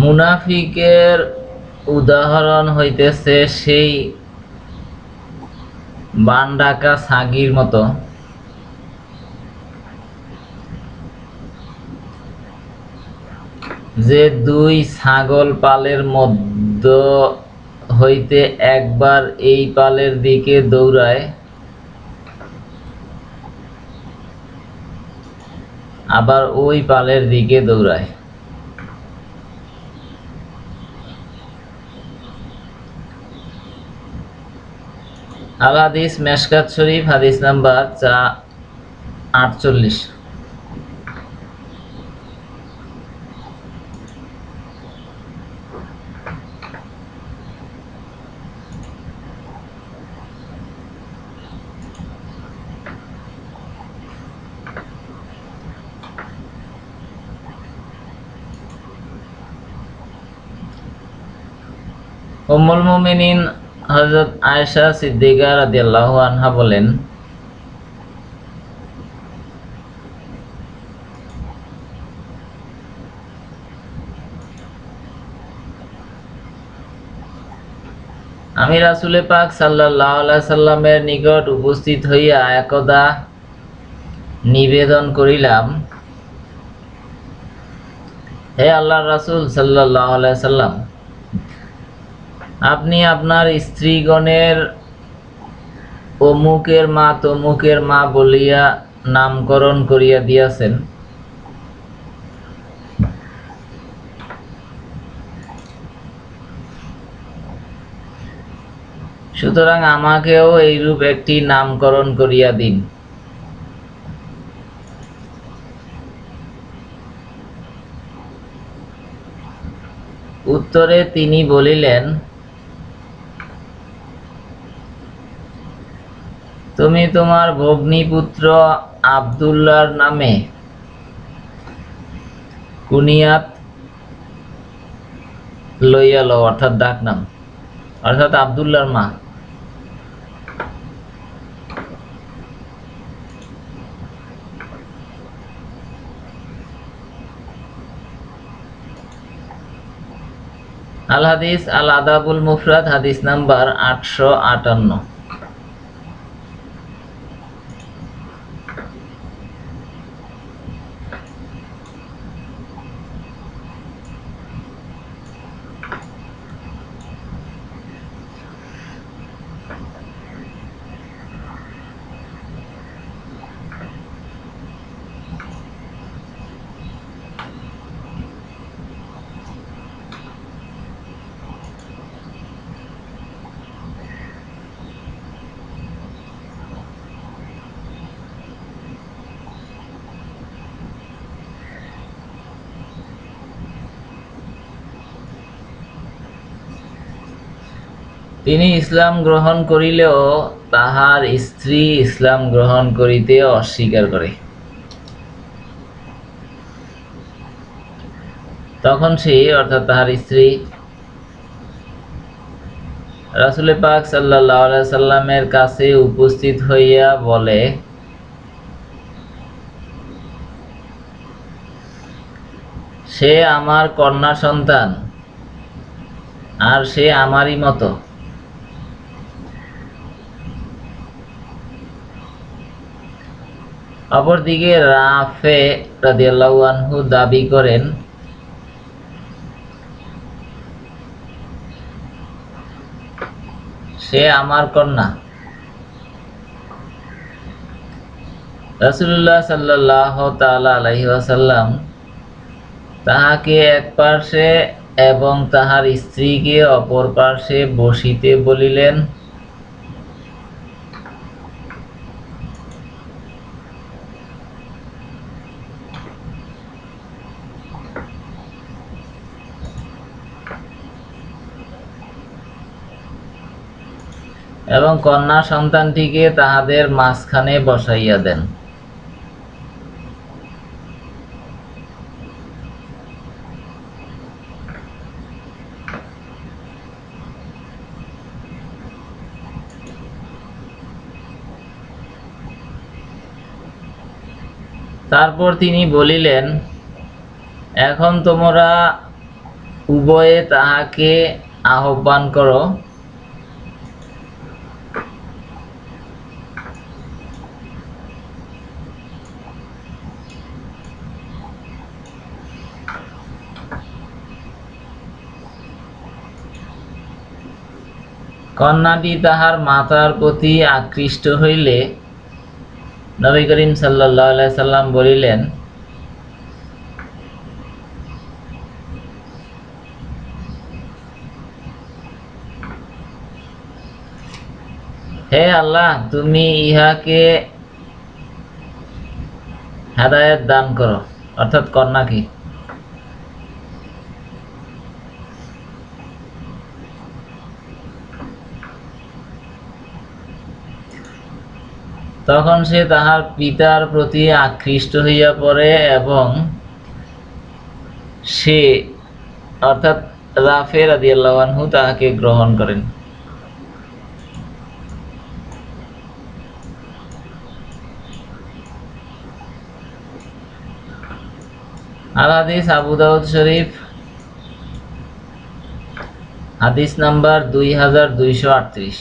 মুনাফিকের উদাহরণ হইতেছে সেই বানডাকা ছাগির মতো। যে দুই ছাগল পালের মধ্য হইতে একবার এই পালের দিকে দৌড়ায়, আবার ওই পালের দিকে দৌড়ায়। আল হাদিস মেশকাত শরীফ হাদিস নাম্বার চা আটচল্লিশ। উম্মুল মুমিনিন হযরত আয়েশা সিদ্দিকা রাদিয়াল্লাহু আনহা বলেন, আমি রাসূলে পাক আলাইহি সাল্লামের নিকট উপস্থিত হইয়া একদা নিবেদন করিলাম, হে আল্লাহ রাসূল আলাইহি সাল্লাম আপনি আপনার স্ত্রীগণের অমুকের মা তমুকের মা বলিয়া নামকরণ করিয়া দিয়াছেন। সুতরাং আমাকেও এইরূপ একটি নামকরণ করিয়া দিন। উত্তরে তিনি বলিলেন তুমি তোমার ভগ্নীপুত্র আবদুল্লার নামে কুনিয়াত লইয়া লও, অর্থাৎ ডাক নাম অর্থাৎ আবদুল্লার মা। আল হাদিস আল আদাবুল মুফরাদ, হাদিস নাম্বার আটশো আটান্ন। তিনি ইসলাম গ্রহণ করিলেও তাহার স্ত্রী ইসলাম গ্রহণ করিতে অস্বীকার করে। তখন সে, অর্থাৎ তাহার স্ত্রী, রাসুল পাক সাল্লামের কাছে উপস্থিত হইয়া বলে, সে আমার কন্যা সন্তান, আর সে আমারই মতো। অপরদিকে রাফে রাদিয়াল্লাহু দাবি করেন, সে আমার কন্যা। রাসূলুল্লাহ সাল্লাল্লাহু তাআলা আলাইহি ওয়াসাল্লাম তাহাকে এক পার্শ্বে এবং তাহার স্ত্রীকে অপর পার্শ্বে বসিতে বলিলেন এবং কন্যা সন্তানটিকে তাহাদের মাঝখানে বসাইয়া দেন। তারপর তিনি বলিলেন, এখন তোমরা উভয়ে তাহাকে আহ্বান করো। কন্যাটি তাহার মাতার প্রতি আকৃষ্ট হইলে নবী করিম সাল্লাহ সাল্লাম বলিলেন, হে আল্লাহ, তুমি ইহাকে হেদায়েত দান করো, অর্থাৎ কন্যাকে। তখন সে তাহার পিতার প্রতি আকৃষ্ট হইয়া পড়ে এবং সে, অর্থাৎ রাফে রাদিয়াল্লাহু আনহু তাহাকে গ্রহণ করেন। আল হাদিস আবু দাউদ শরীফ, হাদিস নাম্বার দুই হাজার দুইশো আটত্রিশ।